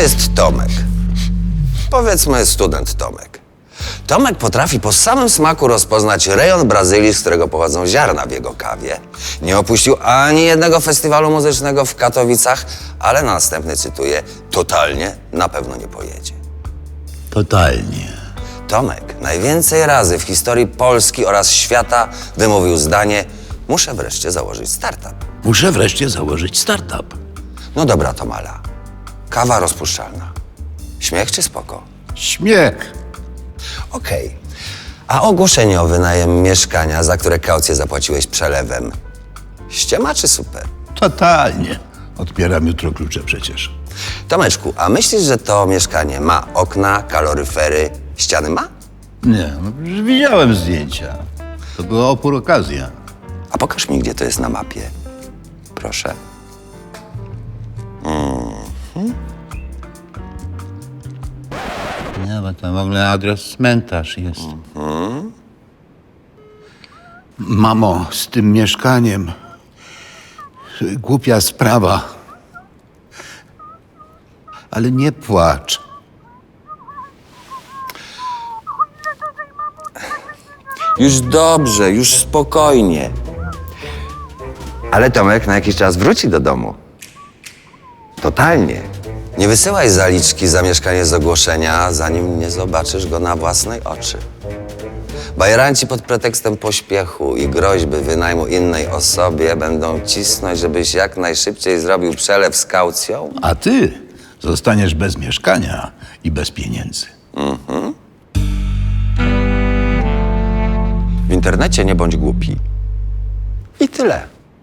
jest Tomek. Powiedzmy student Tomek. Tomek potrafi po samym smaku rozpoznać rejon Brazylii, z którego pochodzą ziarna w jego kawie. Nie opuścił ani jednego festiwalu muzycznego w Katowicach, ale na następny cytuję, totalnie na pewno nie pojedzie. Totalnie. Tomek najwięcej razy w historii Polski oraz świata wymówił zdanie muszę wreszcie założyć startup. Muszę wreszcie założyć startup. No dobra, Tomala. Kawa rozpuszczalna. Śmiech czy spoko? Śmiech. Okej. A ogłoszenie o wynajem mieszkania, za które kaucję zapłaciłeś przelewem, ściema czy super? Totalnie. Odbieram jutro klucze przecież. Tomeczku, a myślisz, że to mieszkanie ma okna, kaloryfery, ściany ma? Nie, no przecież widziałem zdjęcia. To była opór okazja. A pokaż mi, gdzie to jest na mapie. Proszę. Nie, bo to w ogóle adres cmentarz jest. Mamo, z tym mieszkaniem. Głupia sprawa. Ale nie płacz. Już dobrze, już spokojnie. Ale Tomek na jakiś czas wróci do domu. Totalnie. Nie wysyłaj zaliczki za mieszkanie z ogłoszenia, zanim nie zobaczysz go na własnej oczy. Bajeranci pod pretekstem pośpiechu i groźby wynajmu innej osobie będą cisnąć, żebyś jak najszybciej zrobił przelew z kaucją. A ty zostaniesz bez mieszkania i bez pieniędzy. W internecie nie bądź głupi. I tyle.